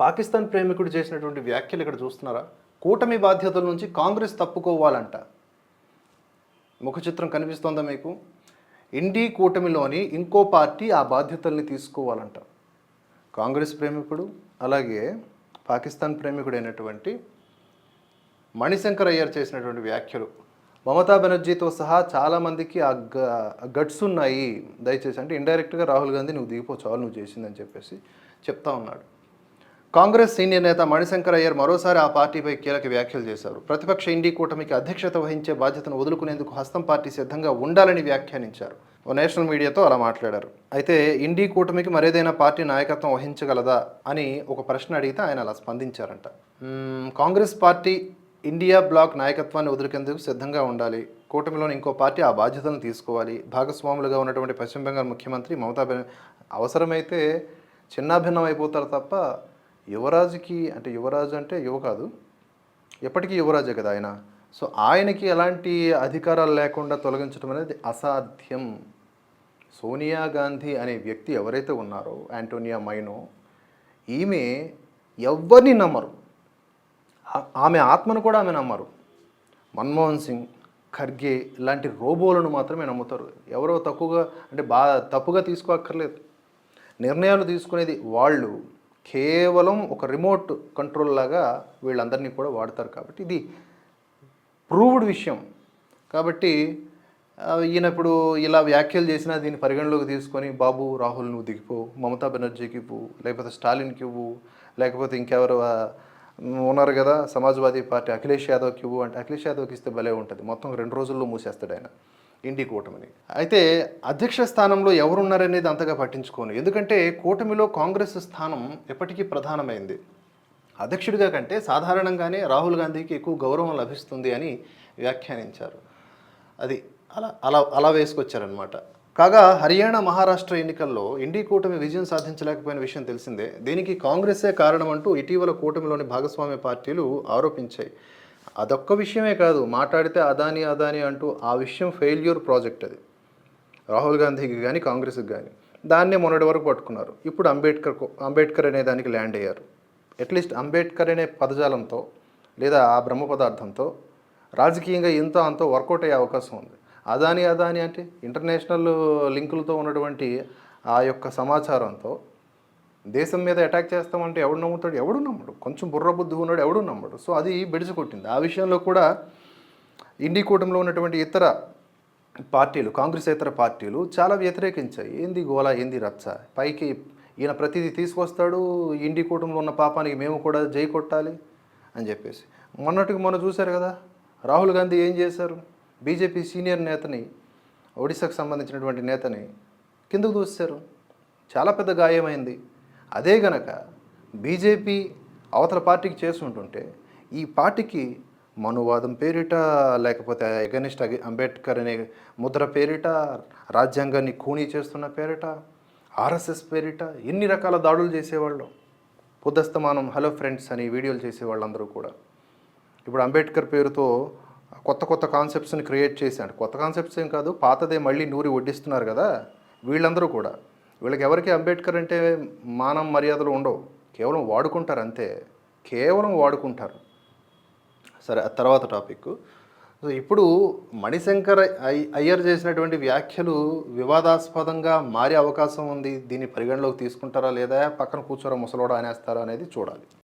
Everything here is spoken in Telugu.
పాకిస్తాన్ ప్రేమికుడు చేసినటువంటి వ్యాఖ్యలు ఇక్కడ చూస్తున్నారా? కూటమి బాధ్యతల నుంచి కాంగ్రెస్ తప్పుకోవాలంట. ముఖ చిత్రం కనిపిస్తోందా మీకు? ఇండి కూటమిలోని ఇంకో పార్టీ ఆ బాధ్యతల్ని తీసుకోవాలంట. కాంగ్రెస్ ప్రేమికుడు అలాగే పాకిస్తాన్ ప్రేమికుడైనటువంటి మణిశంకర్ అయ్యర్ చేసినటువంటి వ్యాఖ్యలు. మమతా బెనర్జీతో సహా చాలామందికి ఆ గ- గట్స్ ఉన్నాయి. దయచేసి అంటే ఇండైరెక్ట్గా రాహుల్ గాంధీ నువ్వు దిగిపో చాలు నువ్వు చేసిందని చెప్పేసి చెప్తా ఉన్నాడు. కాంగ్రెస్ సీనియర్ నేత మణిశంకర్ అయ్యర్ మరోసారి ఆ పార్టీపై కీలక వ్యాఖ్యలు చేశారు. ప్రతిపక్ష ఇండి కూటమికి అధ్యక్షత వహించే బాధ్యతను వదులుకునేందుకు హస్తం పార్టీ సిద్ధంగా ఉండాలని వ్యాఖ్యానించారు. ఓ నేషనల్ మీడియాతో అలా మాట్లాడారు. అయితే ఇండీ కూటమికి మరేదైనా పార్టీ నాయకత్వం వహించగలదా అని ఒక ప్రశ్న అడిగితే ఆయన అలా స్పందించారంట. కాంగ్రెస్ పార్టీ ఇండియా బ్లాక్ నాయకత్వాన్ని వదిలికేందుకు సిద్ధంగా ఉండాలి. కూటమిలోని ఇంకో పార్టీ ఆ బాధ్యతను తీసుకోవాలి. భాగస్వాములుగా ఉన్నటువంటి పశ్చిమ బెంగాల్ ముఖ్యమంత్రి మమతా బెన అవసరమైతే చిన్నాభిన్నం అయిపోతారు తప్ప యువరాజుకి అంటే యువరాజు అంటే యువ కాదు ఎప్పటికీ యువరాజే కదా ఆయన. సో ఆయనకి ఎలాంటి అధికారాలు లేకుండా తొలగించడం అనేది అసాధ్యం. సోనియా గాంధీ అనే వ్యక్తి ఎవరైతే ఉన్నారో యాంటోనియా మైనో ఈమె ఎవరిని నమ్మరు. ఆమె ఆత్మను కూడా ఆమె నమ్మరు. మన్మోహన్ సింగ్ ఖర్గే ఇలాంటి రోబోలను మాత్రమే నమ్ముతారు. ఎవరో తక్కువగా అంటే బాగా తప్పుగా తీసుకోక్కర్లేదు నిర్ణయాలు తీసుకునేది వాళ్ళు. కేవలం ఒక రిమోట్ కంట్రోల్ లాగా వీళ్ళందరినీ కూడా వాడతారు కాబట్టి ఇది ప్రూవ్డ్ విషయం. కాబట్టి ఈయన ఇప్పుడు ఇలా వ్యాఖ్యలు చేసినా దీన్ని పరిగణలోకి తీసుకొని బాబు రాహుల్ నువ్వు దిగిపో మమతా బెనర్జీకి ఇవ్వు లేకపోతే స్టాలిన్కి ఇవ్వు లేకపోతే ఇంకెవరు ఉన్నారు కదా సమాజ్వాదీ పార్టీ అఖిలేష్ యాదవ్కి ఇవ్వు అంటే అఖిలేష్ యాదవ్కి ఇస్తే భలే ఉంటుంది. మొత్తం రెండు రోజుల్లో మూసేస్తాడు ఆయన ఇండి కూటమిని. అయితే అధ్యక్ష స్థానంలో ఎవరున్నారనేది అంతగా పట్టించుకోను. ఎందుకంటే కూటమిలో కాంగ్రెస్ స్థానం ఎప్పటికీ ప్రధానమైంది. అధ్యక్షుడిగా కంటే సాధారణంగానే రాహుల్ గాంధీకి ఎక్కువ గౌరవం లభిస్తుంది అని వ్యాఖ్యానించారు. అది అలా అలా అలా వేసుకొచ్చారనమాట కాగా హర్యానా మహారాష్ట్ర ఎన్నికల్లో ఇండి కూటమి విజయం సాధించలేకపోయిన విషయం తెలిసిందే. దీనికి కాంగ్రెసే కారణం అంటూ ఇటీవల కూటమిలోని భాగస్వామ్య పార్టీలు ఆరోపించాయి. అదొక్క విషయమే కాదు మాట్లాడితే అదాని అదాని అంటూ ఆ విషయం ఫెయిల్యూర్ ప్రాజెక్ట్ అది. రాహుల్ గాంధీకి కానీ కాంగ్రెస్కి కానీ దాన్నే మొన్నటి వరకు పట్టుకున్నారు. ఇప్పుడు అంబేద్కర్ కో- అంబేద్కర్ అనే దానికి ల్యాండ్ అయ్యారు. అట్లీస్ట్ అంబేద్కర్ అనే పదజాలంతో లేదా ఆ బ్రహ్మ పదార్థంతో రాజకీయంగా ఇంత అంతో వర్కౌట్ అయ్యే అవకాశం ఉంది. అదాని అదాని అంటే ఇంటర్నేషనల్ లింకులతో ఉన్నటువంటి ఆ యొక్క సమాచారంతో దేశం మీద అటాక్ చేస్తామంటే ఎవడు నమ్ముతాడు? ఎవడు నమ్మడు. కొంచెం బుర్ర బుద్ధి ఉన్నాడు ఎవడు నమ్మడు. సో అది బెడిసి కొట్టింది ఆ విషయంలో కూడా ఇండి కూటమిలో ఉన్నటువంటి ఇతర పార్టీలు కాంగ్రెస్ ఇతర పార్టీలు చాలా వ్యతిరేకించాయి. ఏంది గోలా ఏంది రచ్చ? పైకి ఈయన ప్రతిదీ తీసుకొస్తాడు ఇండి కూటమిలో ఉన్న పాపానికి మేము కూడా జై కొట్టాలి అని చెప్పేసి. మొన్నటికి మొన్న చూశారు కదా రాహుల్ గాంధీ ఏం చేశారు? బీజేపీ సీనియర్ నేతని ఒడిశాకు సంబంధించినటువంటి నేతని కిందకు దూశారు చాలా పెద్ద గాయమైంది. అదే గనక బీజేపీ అవతల పార్టీకి చేస్తుంటుంటే ఈ పార్టీకి మనువాదం పేరిట లేకపోతే అగనిస్ట్ అంబేద్కర్ అనే ముద్ర పేరిట రాజ్యాంగాన్ని ఖూనీ చేస్తున్న పేరిట ఆర్ఎస్ఎస్ పేరిట ఎన్ని రకాల దాడులు చేసేవాళ్ళు. పొద్దస్తమానం హలో ఫ్రెండ్స్ అని వీడియోలు చేసేవాళ్ళందరూ కూడా. ఇప్పుడు అంబేద్కర్ పేరుతో కొత్త కొత్త కాన్సెప్ట్స్ని క్రియేట్ చేశాడు. కొత్త కాన్సెప్ట్స్ ఏం కాదు పాతదే మళ్ళీ నూరి వడ్డిస్తున్నారు కదా వీళ్ళందరూ కూడా. వీళ్ళకి ఎవరికి అంబేద్కర్ అంటే మానం మర్యాదలు ఉండవు. కేవలం వాడుకుంటారు అంతే. కేవలం వాడుకుంటారు. సరే ఆ తర్వాత టాపిక్. సో ఇప్పుడు మణిశంకర్ అయ్- అయ్యర్ చేసినటువంటి వ్యాఖ్యలు వివాదాస్పదంగా మారే అవకాశం ఉంది. దీన్ని పరిగణలోకి తీసుకుంటారా లేదా? పక్కన కూర్చోరా ముసలోడా అనేస్తారా అనేది చూడాలి.